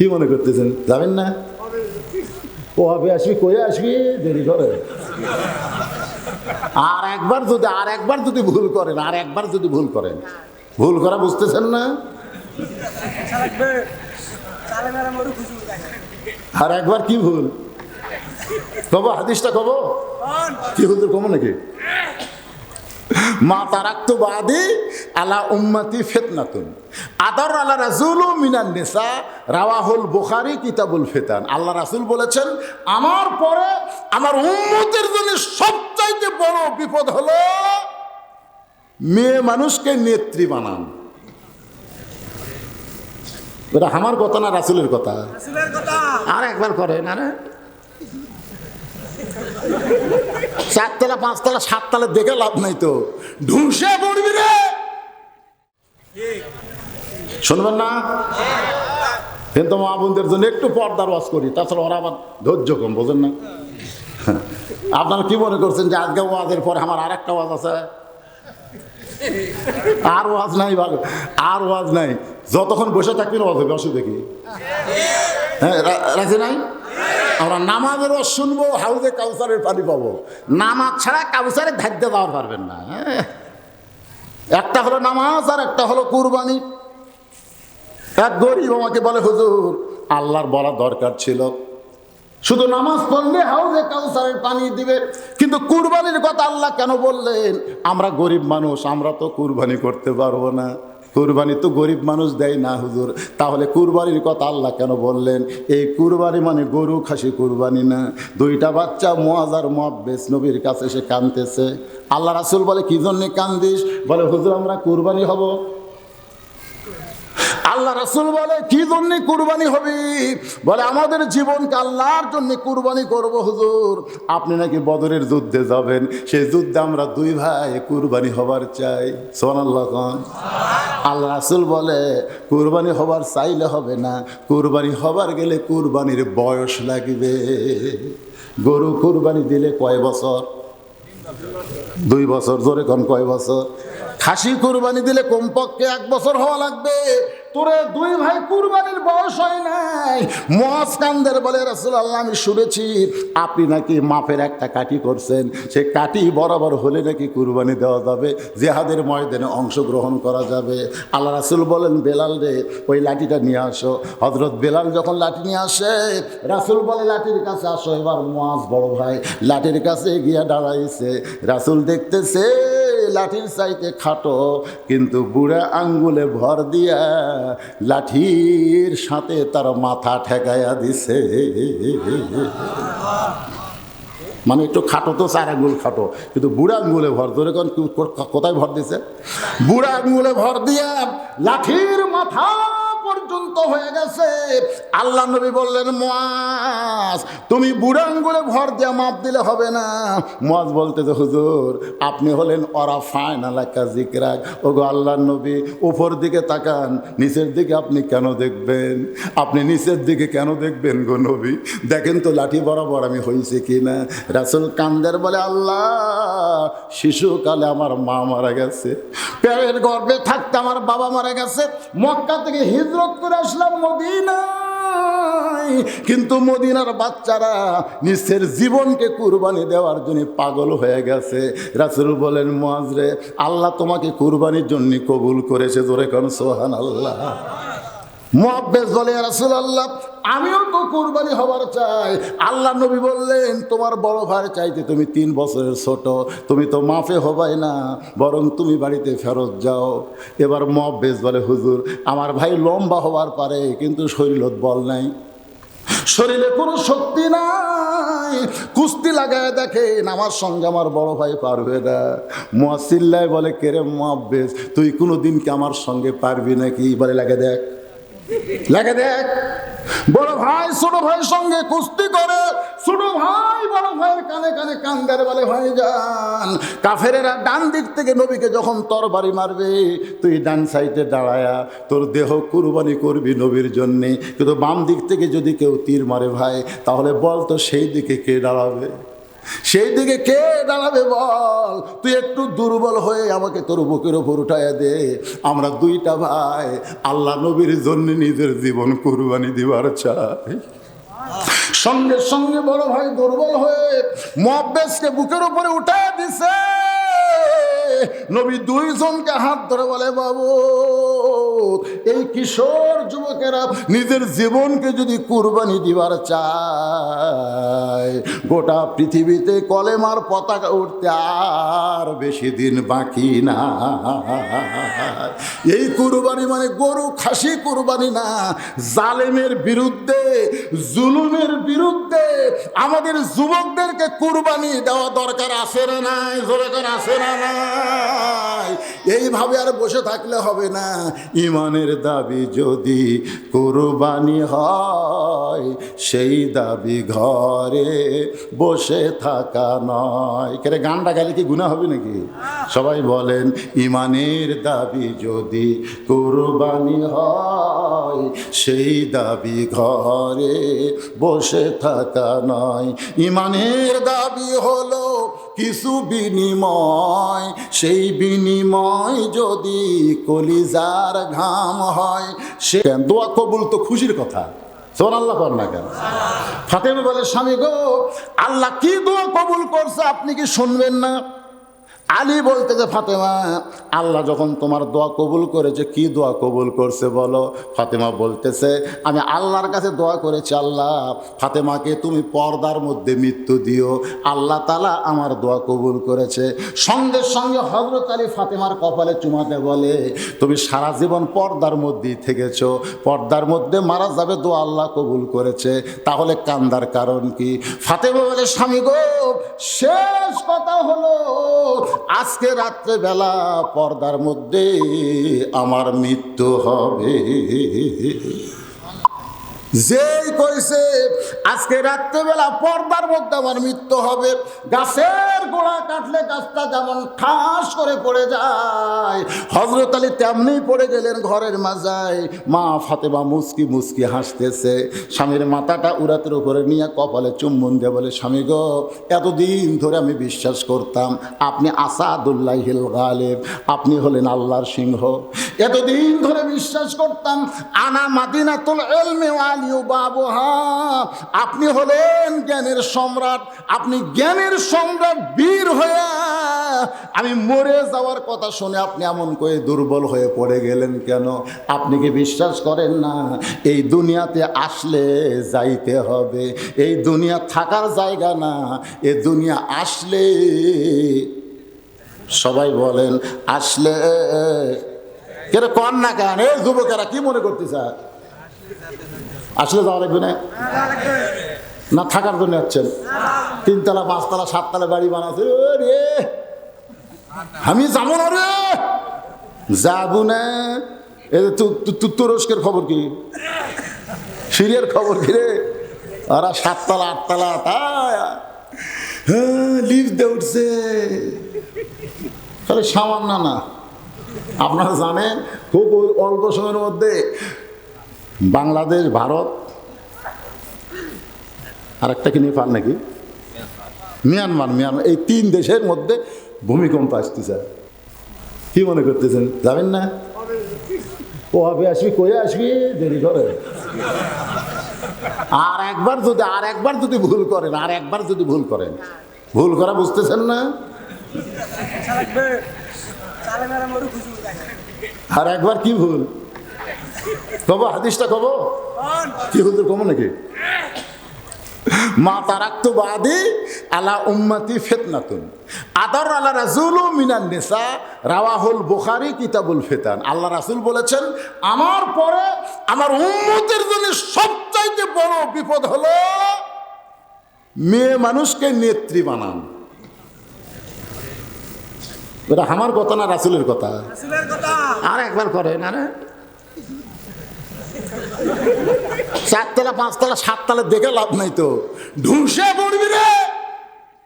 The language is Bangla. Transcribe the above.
কি মনে করতেছেন? যাবেন না? ও হবে, আসবি, কই আসবি? দেরি করে। আর একবার যদি, আর একবার যদি ভুল করেন, আর একবার যদি ভুল করেন, ভুল করা বুঝতেছেন না? আর একবার কি ভুল? কব, হাদিসটা কব? কি হুজুর কব নাকি? মা তারাক্তু বাদি আলা উম্মতি ফিতনাতুন। আদর আলা রাসূলু মিনান নিসা রাওয়াহুল বুখারী কিতাবুল ফিতান। আল্লাহ রাসূল বলেছেন আমার পরে আমার উম্মতের জন্য সবচাইতে বড় বিপদ হলো মেয়ে মানুষকে নেত্রী বানান। এটা আমার কথা না রাসুলের কথা। আর একবার করেন আরে। চারতলা, পাঁচতলা, সাততলা দেখে লাভ নাই তো। ঢুসে পড়বি রে। শুনবেন না? কিন্তু মা বোনদের জন্য একটু পর্দার ওয়াজ করি, তাছাড়া ওরা আবার ধৈর্য কম, বোঝেন না? আপনারা কি মনে করছেন যে আজকে ওয়াজের পরে আমার আর একটা ওয়াজ আছে? আর ওয়াজ নাই ভালো, আর ওয়াজ নাই। যতক্ষণ বসে থাকবেন ওয়াজ হবে, অসুবিধা কি? হ্যাঁ রাজি নাই? আমরা নামাজের শুনব, হাউজে কাউসারের পানি পাবো। নামাজ ছাড়া কাউসারের ধার্য দেওয়া পারবেন না। একটা হলো নামাজ আর একটা হলো কুরবানি। এক গরিব আমাকে বলে, হুজুর, আল্লাহর বলা দরকার ছিল। শুধু নামাজ পড়লে হাউজে কাউসারের পানি দিবে, কিন্তু কুরবানির কথা আল্লাহ কেন বললেন? আমরা গরিব মানুষ, আমরা তো কুরবানি করতে পারব না। কুরবানি তো গরিব মানুষ দেয় না, হুজুর। তাহলে কুরবানির কথা আল্লাহ কেন বললেন? এই কুরবানি মানে গরু খাসি কুরবানি না। দুইটা বাচ্চা মোয়াজার মোয়াব্বেস নবীর কাছে সে কানতেছে আল্লাহ রাসুল বলে, কি জন্যে কান্দিস? বলে, হুজুর, আমরা কুরবানি হব। আল্লাহ রাসুল বলে, কি জন্য কুরবানি হবে? বলে, আমাদের জীবনকে আল্লাহর জন্য কুরবানি করব, হুজুর। আপনি নাকি বদরের যুদ্ধে যাবেন। সেই যুদ্ধে আমরা দুই ভাই কুরবানি হবার চাই। সোন আল্লাহ খান আল্লাহ রাসুল বলে, কুরবানি হবার চাইলে হবে না। কুরবানি হবার গেলে কুরবানির বয়স লাগবে। গরু কুরবানি দিলে কয় বছর? দুই বছর, জোরে কোন, কয় বছর? খাসি কুরবানি দিলে কমপক্ষে এক বছর হওয়া লাগবে। তোরে দুই ভাই কুরবানির বয়স হয় নাই। মহাজ কান্দের বলে রাসুল আল্লাহ আমি শুনেছি আপনি নাকি মাপের একটা কাটি করছেন। সে কাটি বরাবর হলে নাকি কুরবানি দেওয়া যাবে। জেহাদের ময়দানে অংশগ্রহণ করা যাবে। আল্লাহ রাসুল বলেন, বেলাল রে, ওই লাঠিটা নিয়ে আসো। হজরত বেলাল যখন লাঠি নিয়ে আসে, রাসুল বলে, লাঠির কাছে আসো। এবার মহাজ বড় ভাই লাঠির কাছে গিয়া দাঁড়াইছে। রাসুল দেখতেছে লাঠির চাইতে খাটো, কিন্তু বুড়া আঙ্গুলে ভর দিয়া লাঠির সাথে তার মাথা ঠেকাইয়া দিছে। মানে একটু খাটো তো, চার আঙ্গুল খাটো, কিন্তু বুড়া আঙ্গুলে ভর, ধরে কোন কোথায় ভর দিছে? বুড়া আঙ্গুলে ভর দিয়া লাঠির মাথা পর্যন্ত হয়ে গেছে। আল্লাহ নবী বললেন মোয়াজ তুমি বুড়া আঙ্গুলে ভর দিয়া মাপ দিলে হবে না। বলতে যে, হুজুর, আপনি হলেন অরা ফাইন আলাকা জিকরাক। ও গো আল্লাহ নবী, উপর দিকে তাকান, নিচের দিকে আপনি কেন দেখবেন? আপনি নিচের দিকে কেন দেখবেন গো নবী? দেখেন তো লাঠি বরাবর আমি হয়েছে কি না রাসুল কান্দের বলে, আল্লাহ, শিশুকালে আমার মা মারা গেছে। পেটের গর্ভে থাকতে আমার বাবা মারা গেছে। মক্কা থেকে হিজরত করে আসলাম মদিনায় কিন্তু মদিনার বাচ্চারা নিচের জীবনকে কুরবানি দেওয়ার জন্য পাগল হয়ে গেছে। রাসুল বলেন মহাজরে আল্লাহ তোমাকে কুরবানির জন্য কবুল করেছে জোরে কোন সোহান আল্লাহ আমিও তো কুরবানি হবার চাই। আল্লাহ নবী বললেন, তোমার বড় ভাই চাইতে তুমি তিন বছরের ছোট, তুমি তো মাফে হবাই না, বরং তুমি বাড়িতে ফেরত যাও। এবার মহাব্বেস বলে, হুজুর, আমার ভাই লম্বা হবার পারে, কিন্তু শরীরত বল নাই। শরীরে কোনো শক্তি নাই। কুস্তি লাগায় দেখেন আমার সঙ্গে আমার বড় ভাই পারবে না মোয়াসিল্লায় বলে, কেরে মহাব্বেশ তুই কোনো দিন কি আমার সঙ্গে পারবি নাকি? বলে, লাগে দেখ। লাগে দেখ। বড় ভাই, ছোট ভাইয়ের সঙ্গে কুস্তি করে, ছোট ভাই বড় ভাইয়ের কানে কানে কান্দার বলে ভাই যান। কাফেরেরা ডান দিক থেকে নবীকে যখন তর বাড়ি মারবে, তুই ডান সাইডে দাঁড়ায়া, তোর দেহ কুরবানি করবি নবীর জন্যে। কিন্তু বাম দিক থেকে যদি কেউ তীর মারে ভাই, তাহলে বল তো সেই দিকে কে দাঁড়াবে? সেই দিকে কে দাঁড়াবে বল? তুই একটু দুর্বল হয়ে আমাকে তোর বুকের ওপর উঠাইয়া দে। আমরা দুইটা ভাই, আল্লাহ নবীর জন্য নিজের জীবন কুরবানি দিবার চাই। সঙ্গে সঙ্গে বড় ভাই দুর্বল হয়ে মহাব্বেসকে বুকের উপরে উঠাইয়া দিছে। নবী দুইজনকে হাত ধরে বলে বাবু এই কিশোর যুবকেরা নিজের জীবনকে যদি কুরবানি দিবার চায়, গোটা পৃথিবীতে কলেমার পতাকা উঠতে আর বেশি দিন বাকি না। এই কুরবানি মানে গরু খাসি কুরবানি না, জালেমের বিরুদ্ধে, জুলুমের বিরুদ্ধে আমাদের যুবকদেরকে কুরবানি দেওয়া দরকার আছে না নাই? দরকার আছে না নাই? এইভাবে আর বসে থাকলে হবে না। ইমানের দাবি যদি কুরবানি হয়, সেই দাবি ঘরে বসে থাকা নয়। কেরে গানটা গাইলে কি গুণা হবে নাকি? সবাই বলেন, ইমানের দাবি যদি কুরবানি হয়, সেই দাবি ঘরে বসে থাকা নয়। ইমানের দাবি হলো কিছু বিনিময়, সেই বিনিময় যদি কলিজার ঘাম হয়, সে দোয়া কবুল তো খুশির কথা। আল্লাহ কর না কেন? ফাতেমা বলে, স্বামী গো, আল্লাহ কি দোয়া কবুল করছে আপনি কি শুনবেন না? আলী বলতে যে, ফাতেমা, আল্লাহ যখন তোমার দোয়া কবুল করেছে, কি দোয়া কবুল করছে বলো? ফাতেমা বলতেছে, আমি আল্লাহর কাছে দোয়া করেছি, আল্লাহ, ফাতেমাকে তুমি পর্দার মধ্যে মৃত্যু দিও। আল্লাহ তালা আমার দোয়া কবুল করেছে। সঙ্গে সঙ্গে হজরত আলী ফাতেমার কপালে চুমাতে বলে, তুমি সারা জীবন পর্দার মধ্যেই থেকেছো। পর্দার মধ্যে মারা যাবে দোয়া আল্লাহ কবুল করেছে। তাহলে কান্দার কারণ কি? ফাতেমা বলে, স্বামী গো, শেষ কথা হলো আজকে রাত্রে বেলা পর্দার মধ্যে আমার মৃত্যু হবে। যেই কইছে, আজকে রাত্রেবেলা পর্দার মধ্যে আমার মৃত্যু হবে। গাছের গোড়া কাটলে গাছটা যেমন ঠাস করে পড়ে যায় হজরত আলী তেমনি পড়ে গেলেন ঘরের মাজায় মা ফাতেমা মুসকি মুসকি হাসতেছে। স্বামীর মাথাটা উড়াতের উপরে নিয়ে কপালে চুম্বন দিয়ে বলে, স্বামী গো, এতদিন ধরে আমি বিশ্বাস করতাম আপনি আসাদুল্লাহ হিল গালেব, আপনি হলেন আল্লাহর সিংহ। এতদিন ধরে বিশ্বাস করতাম আনা মাদিনাতুল এলমে আপনি হলেন জ্ঞানের সম্রাট, আপনি জ্ঞানের সম্রাট বীর হয়ে আমি মরে যাওয়ার কথা শুনে আপনি এমন করে দুর্বল হয়ে পড়ে গেলেন কেন? আপনি কি বিশ্বাস করেন না? এই দুনিয়াতে আসলে যাইতে হবে, এই দুনিয়া থাকার জায়গা না, এ দুনিয়া আসলে, সবাই বলেন, আসলে কেন কন না কেন? এই যুবকেরা কি মনে করতে চায়? আসলে যাওয়া লাগবে না? না, থাকার জন্য যাচ্ছেন। তিনতলা, পাঁচতলা, সাততলা বাড়ি বানাচ্ছে রে! আমি যাব না রে! যাব না। তুরস্কের খবর কি? সিরিয়ার খবর কি রে? ওরা সাততলা, আটতলা তা হ্যাঁ লিফ দিয়ে উঠছে। তাহলে সামান্য না। আপনারা জানেন, খুব অল্প সময়ের মধ্যে বাংলাদেশ ভারত। আর একটা কি নেপাল নাকি? Myanmar Myanmar. এই তিন দেশের মধ্যে ভূমিকম্প আসতেছে। কি মনে করতেছেন? যাবেন না? ও হবে আসবি কয়ে আসবি? দেরি করে। আর একবার যদি আর একবার যদি ভুল করেন আর একবার যদি ভুল করেন ভুল করা বুঝতেছেন না? আর একবার কি ভুল? কব হাদিসটা কব কি হুজুর কব নাকি? মা তারাক্তু বাদি আলা উম্মতি ফেতনাতুন। আদর আল্লাহ রাজুল মিনান নেসা রাওয়াহুল বুখারি কিতাবুল ফেতান। আল্লাহ রাসুল বলেছেন আমার পরে আমার উম্মতের জন্য সবচাইতে বড় বিপদ হলো মেয়ে মানুষকে নেত্রী বানান। এটা আমার কথা না রাসুলের কথা? আর একবার করে না রে চারতলা পাঁচতলা সাততলা দেখে লাভ নাই তো। ঢুসে পড়বি রে!